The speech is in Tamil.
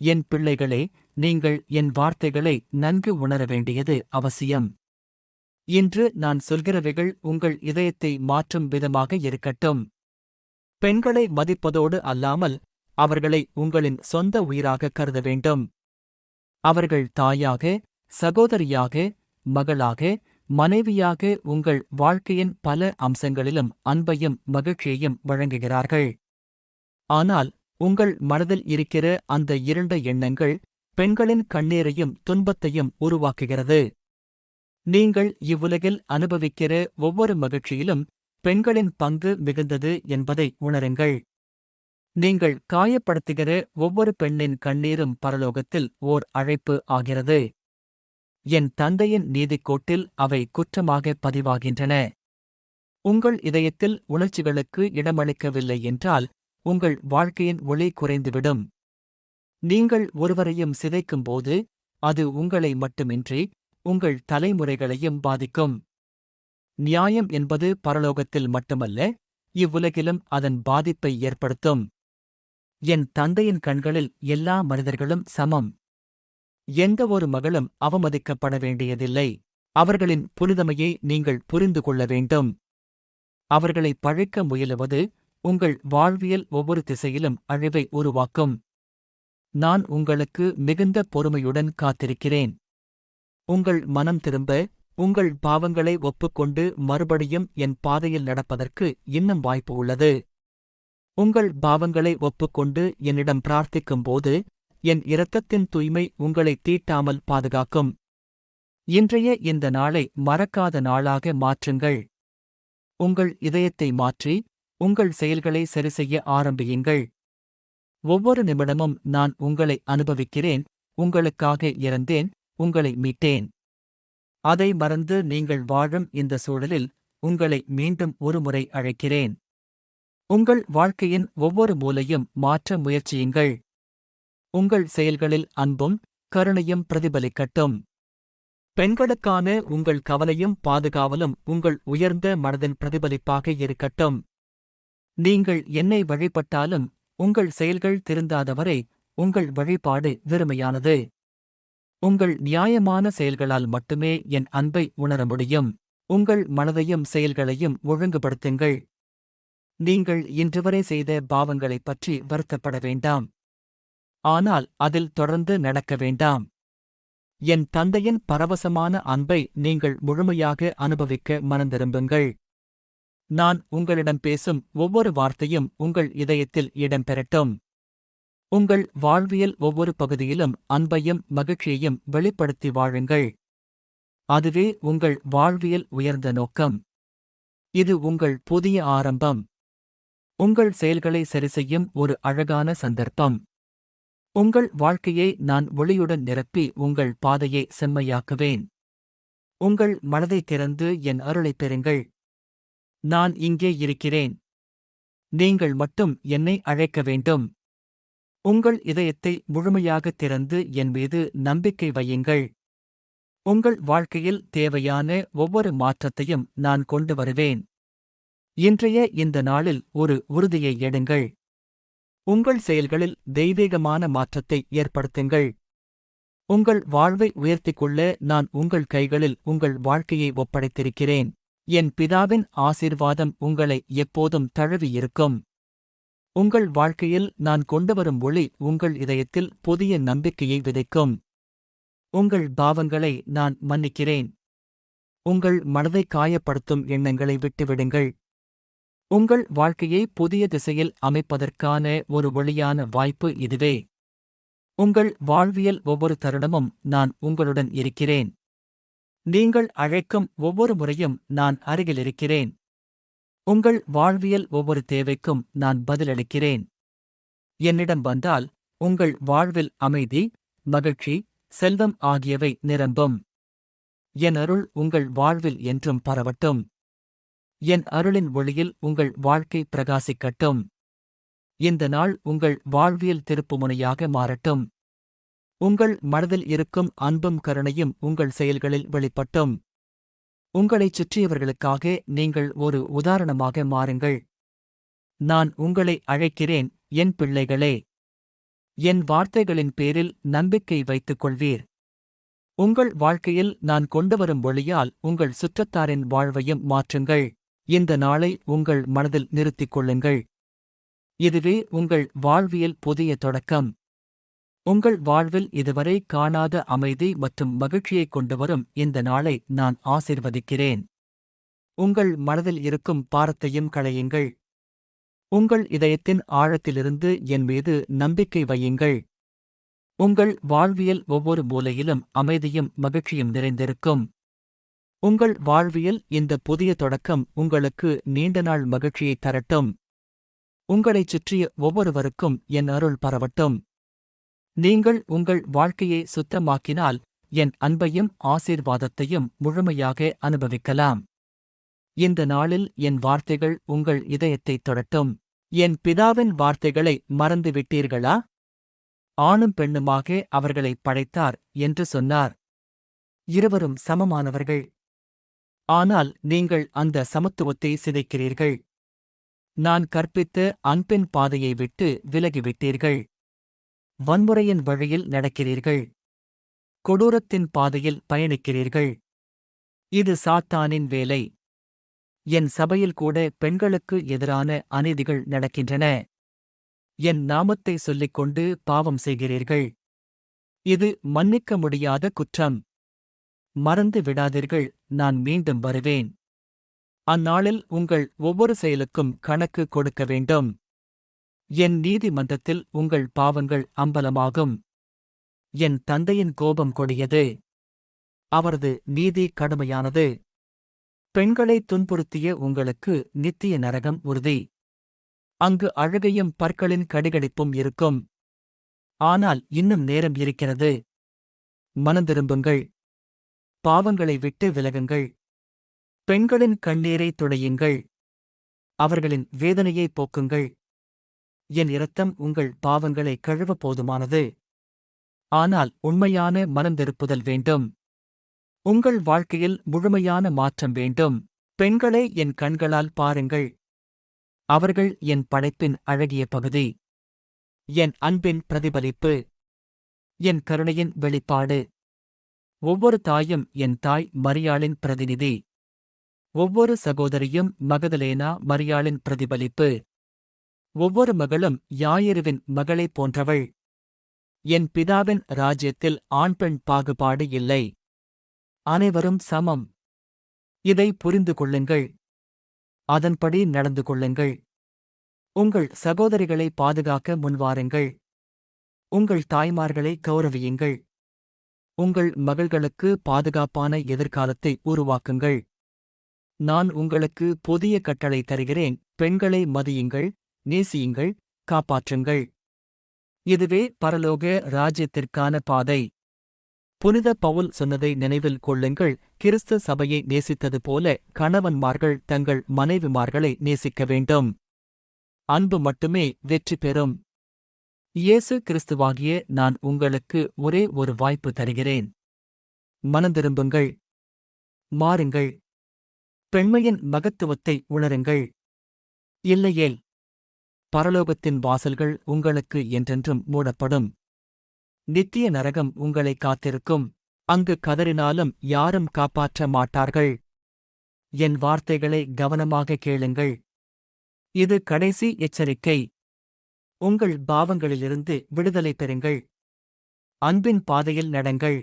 என் பிள்ளைகளே நீங்கள் என் வார்த்தைகளை நன்கு உணர வேண்டியது அவசியம். இன்று நான் சொல்கிறவைகள் உங்கள் இதயத்தை மாற்றும் விதமாக இருக்கட்டும். பெண்களை மதிப்பதோடு அல்லாமல் அவர்களை உங்களின் சொந்த உயிராக கருத வேண்டும். அவர்கள் தாயாக சகோதரியாக மகளாக மனைவியாக உங்கள் வாழ்க்கையின் பல அம்சங்களிலும் அன்பையும் மகிழ்ச்சியையும் வழங்குகிறார்கள். ஆனால் உங்கள் மனதில் இருக்கிற அந்த இருண்ட எண்ணங்கள் பெண்களின் கண்ணீரையும் துன்பத்தையும் உருவாக்குகிறது. நீங்கள் இவ்வுலகில் அனுபவிக்கிற ஒவ்வொரு மகிழ்ச்சியிலும் பெண்களின் பங்கு மிகுந்தது என்பதை உணருங்கள். நீங்கள் காயப்படுத்துகிற ஒவ்வொரு பெண்ணின் கண்ணீரும் பரலோகத்தில் ஓர் அழைப்பு ஆகிறது. என் தந்தையின் நீதிக்கோட்டில் அவை குற்றமாக பதிவாகின்றன. உங்கள் இதயத்தில் உணர்ச்சிகளுக்கு இடமளிக்கவில்லை என்றால் உங்கள் வாழ்க்கையின் ஒளி குறைந்துவிடும். நீங்கள் ஒருவரையும் சிதைக்கும்போது அது உங்களை மட்டுமின்றி உங்கள் தலைமுறைகளையும் பாதிக்கும். நியாயம் என்பது பரலோகத்தில் மட்டுமல்ல இவ்வுலகிலும் அதன் பாதிப்பை ஏற்படுத்தும். என் தந்தையின் கண்களில் எல்லா மனிதர்களும் சமம். எந்த ஒரு மகளும் அவமதிக்கப்பட வேண்டியதில்லை. அவர்களின் புனிதமையை நீங்கள் புரிந்து கொள்ள வேண்டும். அவர்களை பழைக்க முயலுவது உங்கள் வாழ்வியல் ஒவ்வொரு திசையிலும் அழிவை உருவாக்கும். நான் உங்களுக்கு மிகுந்த பொறுமையுடன் காத்திருக்கிறேன். உங்கள் மனம் திரும்ப உங்கள் பாவங்களை ஒப்புக்கொண்டு மறுபடியும் என் பாதையில் நடப்பதற்கு இன்னும் வாய்ப்பு உள்ளது. உங்கள் பாவங்களை ஒப்புக்கொண்டு என்னிடம் பிரார்த்திக்கும்போது என் இரத்தத்தின் தூய்மை உங்களை தீட்டாமல் பாதுகாக்கும். இன்றைய இந்த நாளை மறக்காத நாளாக மாற்றுங்கள். உங்கள் இதயத்தை மாற்றி உங்கள் செயல்களை சரிசெய்ய ஆரம்பியுங்கள். ஒவ்வொரு நிமிடமும் நான் உங்களை அனுபவிக்கிறேன் உங்களுக்காக இறந்தேன் உங்களை மீட்டேன். அதை மறந்து நீங்கள் வாழும் இந்த சூழலில் உங்களை மீண்டும் ஒருமுறை அழைக்கிறேன். உங்கள் வாழ்க்கையின் ஒவ்வொரு மூலையும் மாற்ற முயற்சியுங்கள். உங்கள் செயல்களில் அன்பும் கருணையும் பிரதிபலிக்கட்டும். பெண்களுக்கான உங்கள் கவலையும் பாதுகாவலும் உங்கள் உயர்ந்த மனதின் பிரதிபலிப்பாக இருக்கட்டும். நீங்கள் என்னை வழிபட்டாலும் உங்கள் செயல்கள் திருந்தாதவரை உங்கள் வழிபாடு வெறுமையானது. உங்கள் நியாயமான செயல்களால் மட்டுமே என் அன்பை உணர முடியும். உங்கள் மனதையும் செயல்களையும் ஒழுங்குபடுத்துங்கள். நீங்கள் இன்றுவரை செய்த பாவங்களைப் பற்றி வருத்தப்பட வேண்டாம். ஆனால் அதில் தொடர்ந்து நடக்க வேண்டாம். என் தந்தையின் பரவசமான அன்பை நீங்கள் முழுமையாக அனுபவிக்க மனந்திரும்புங்கள். நான் உங்களிடம் பேசும் ஒவ்வொரு வார்த்தையும் உங்கள் இதயத்தில் இடம்பெறட்டும். உங்கள் வாழ்வியல் ஒவ்வொரு பகுதியிலும் அன்பையும் மகிழ்ச்சியையும் வெளிப்படுத்தி வாழுங்கள். அதுவே உங்கள் வாழ்வியல் உயர்ந்த நோக்கம். இது உங்கள் புதிய ஆரம்பம். உங்கள் செயல்களை சரிசெய்யும் ஒரு அழகான சந்தர்ப்பம். உங்கள் வாழ்க்கையை நான் ஒளியுடன் நிரப்பி உங்கள் பாதையை செம்மையாக்குவேன். உங்கள் மனதை திறந்து என் அருளைப் பெறுங்கள். நான் இங்கே இருக்கிறேன். நீங்கள் மட்டும் என்னை அழைக்க வேண்டும். உங்கள் இதயத்தை முழுமையாக திறந்து என் மீது நம்பிக்கை வையுங்கள். உங்கள் வாழ்க்கையில் தேவையான ஒவ்வொரு மாற்றத்தையும் நான் கொண்டு வருவேன். இன்றைய இந்த நாளில் ஒரு உறுதியை எடுங்கள். உங்கள் செயல்களில் தெய்வீகமான மாற்றத்தை ஏற்படுத்துங்கள். உங்கள் வாழ்வை உயர்த்திக் கொள்ள நான் உங்கள் கைகளில் உங்கள் வாழ்க்கையை ஒப்படைத்திருக்கிறேன். என் பிதாவின் ஆசீர்வாதம் உங்களை எப்போதும் தழுவியிருக்கும். உங்கள் வாழ்க்கையில் நான் கொண்டுவரும் ஒளி உங்கள் இதயத்தில் புதிய நம்பிக்கையை விதைக்கும். உங்கள் பாவங்களை நான் மன்னிக்கிறேன். உங்கள் மனதை காயப்படுத்தும் எண்ணங்களை விட்டுவிடுங்கள். உங்கள் வாழ்க்கையை புதிய திசையில் அமைப்பதற்கான ஒரு ஒளியான வாய்ப்பு இதுவே. உங்கள் வாழ்வியல் ஒவ்வொரு தருணமும் நான் உங்களுடன் இருக்கிறேன். நீங்கள் அழைக்கும் ஒவ்வொரு முறையும் நான் அருகிலிருக்கிறேன். உங்கள் வாழ்வியல் ஒவ்வொரு தேவைக்கும் நான் பதிலளிக்கிறேன். என்னிடம் வந்தால் உங்கள் வாழ்வில் அமைதி மகிழ்ச்சி செல்வம் ஆகியவை நிரம்பும். என் அருள் உங்கள் வாழ்வில் என்றும் பரவட்டும். என் அருளின் ஒளியில் உங்கள் வாழ்க்கை பிரகாசிக்கட்டும். இந்த நாள் உங்கள் வாழ்வியல் திருப்புமுனையாக மாறட்டும். உங்கள் மனதில் இருக்கும் அன்பும் கருணையும் உங்கள் செயல்களில் வெளிப்பட்டும். உங்களைச் சுற்றியவர்களுக்காக நீங்கள் ஒரு உதாரணமாக மாறுங்கள். நான் உங்களை அழைக்கிறேன் என் பிள்ளைகளே. என் வார்த்தைகளின் பேரில் நம்பிக்கை வைத்துக் கொள்வீர் உங்கள் வாழ்க்கையில் நான் கொண்டுவரும் ஒளியால் உங்கள் சுற்றத்தாரின் வாழ்வையும் மாற்றுங்கள். இந்த நாளை உங்கள் மனதில் நிறுத்திக் கொள்ளுங்கள். இதுவே உங்கள் வாழ்வியல் புதிய தொடக்கம். உங்கள் வாழ்வில் இதுவரை காணாத அமைதி மற்றும் மகிழ்ச்சியைக் கொண்டுவரும் இந்த நாளை நான் ஆசிர்வதிக்கிறேன். உங்கள் மனதில் இருக்கும் பாரத்தையும் களையுங்கள். உங்கள் இதயத்தின் ஆழத்திலிருந்து என் மீது நம்பிக்கை வையுங்கள். உங்கள் வாழ்வியல் ஒவ்வொரு மூலையிலும் அமைதியும் மகிழ்ச்சியும் நிறைந்திருக்கும். உங்கள் வாழ்வியல் இந்த புதிய தொடக்கம் உங்களுக்கு நீண்ட நாள் மகிழ்ச்சியை தரட்டும். உங்களைச் சுற்றிய ஒவ்வொருவருக்கும் என் அருள் பரவட்டும். நீங்கள் உங்கள் வாழ்க்கையை சுத்தமாக்கினால் என் அன்பையும் ஆசீர்வாதத்தையும் முழுமையாக அனுபவிக்கலாம். இந்த நாளில் என் வார்த்தைகள் உங்கள் இதயத்தைத் தொடட்டும். என் பிதாவின் வார்த்தைகளை மறந்து விட்டீர்களா ஆணும் பெண்ணுமாக அவர்களை படைத்தார் என்று சொன்னார். இருவரும் சமமானவர்கள். ஆனால் நீங்கள் அந்த சமத்துவத்தை சிதைக்கிறீர்கள். நான் கற்பித்த அன்பின் பாதையை விட்டு விலகிவிட்டீர்கள். வன்முறையின் வழியில் நடக்கிறீர்கள். கொடூரத்தின் பாதையில் பயணிக்கிறீர்கள். இது சாத்தானின் வேலை. என் சபையில் கூட பெண்களுக்கு எதிரான அநீதிகள் நடக்கின்றன. என் நாமத்தை சொல்லிக் கொண்டு பாவம் செய்கிறீர்கள். இது மன்னிக்க முடியாத குற்றம். மறந்து விடாதீர்கள் நான் மீண்டும் வருவேன். அந்நாளில் உங்கள் ஒவ்வொரு செயலுக்கும் கணக்கு கொடுக்க வேண்டும். என் நீதிமன்றத்தில் உங்கள் பாவங்கள் அம்பலமாகும். என் தந்தையின் கோபம் கொடியது. அவரது நீதி கடுமையானது. பெண்களை துன்புறுத்திய உங்களுக்கு நித்திய நரகம் உறுதி. அங்கு அழுகையும் பற்களின் கடிகடிப்பும் இருக்கும். ஆனால் இன்னும் நேரம் இருக்கிறது. மனந்திரும்புங்கள் பாவங்களை விட்டு விலகுங்கள். பெண்களின் கண்ணீரை துடையுங்கள். அவர்களின் வேதனையை போக்குங்கள். என் இரத்தம் உங்கள் பாவங்களை கழுவ போதுமானது. ஆனால் உண்மையான மனந்திருப்புதல் வேண்டும். உங்கள் வாழ்க்கையில் முழுமையான மாற்றம் வேண்டும். பெண்களை என் கண்களால் பாருங்கள். அவர்கள் என் படைப்பின் அழகிய பகுதி. என் அன்பின் பிரதிபலிப்பு. என் கருணையின் வெளிப்பாடு. ஒவ்வொரு தாயும் என் தாய் மரியாளின் பிரதிநிதி. ஒவ்வொரு சகோதரியும் மகதலேனா மரியாளின் பிரதிபலிப்பு. ஒவ்வொரு மகளும் யாயிறுவின் மகளைப் போன்றவள். என் பிதாவின் ராஜ்யத்தில் ஆண் பெண் பாகுபாடு இல்லை. அனைவரும் சமம். இதை புரிந்து கொள்ளுங்கள். அதன்படி நடந்து கொள்ளுங்கள். உங்கள் சகோதரிகளை பாதுகாக்க முன்வாருங்கள் உங்கள் தாய்மார்களை கௌரவியுங்கள். உங்கள் மகள்களுக்கு பாதுகாப்பான எதிர்காலத்தை உருவாக்குங்கள். நான் உங்களுக்கு புதிய கட்டளை தருகிறேன். பெண்களை மதியுங்கள். நேசியுங்கள் காப்பாற்றுங்கள். இதுவே பரலோக ராஜ்யத்திற்கான பாதை. புனித பவுல் சொன்னதை நினைவில் கொள்ளுங்கள். கிறிஸ்து சபையை நேசித்தது போல கணவன்மார்கள் தங்கள் மனைவிமார்களை நேசிக்க வேண்டும். அன்பு மட்டுமே வெற்றி பெறும். இயேசு கிறிஸ்துவாகிய நான் உங்களுக்கு ஒரே ஒரு வாய்ப்பு தருகிறேன். மனந்திரும்புங்கள் மாறுங்கள். பெண்மையின் மகத்துவத்தை உணருங்கள். இல்லையேல் பரலோகத்தின் வாசல்கள் உங்களுக்கு என்றென்றும் மூடப்படும். நித்திய நரகம் உங்களை காத்திருக்கும். அங்கு கதறினாலும் யாரும் காப்பாற்ற மாட்டார்கள். என் வார்த்தைகளை கவனமாக கேளுங்கள். இது கடைசி எச்சரிக்கை. உங்கள் பாவங்களிலிருந்து விடுதலை பெறுங்கள். அன்பின் பாதையில் நடங்கள்.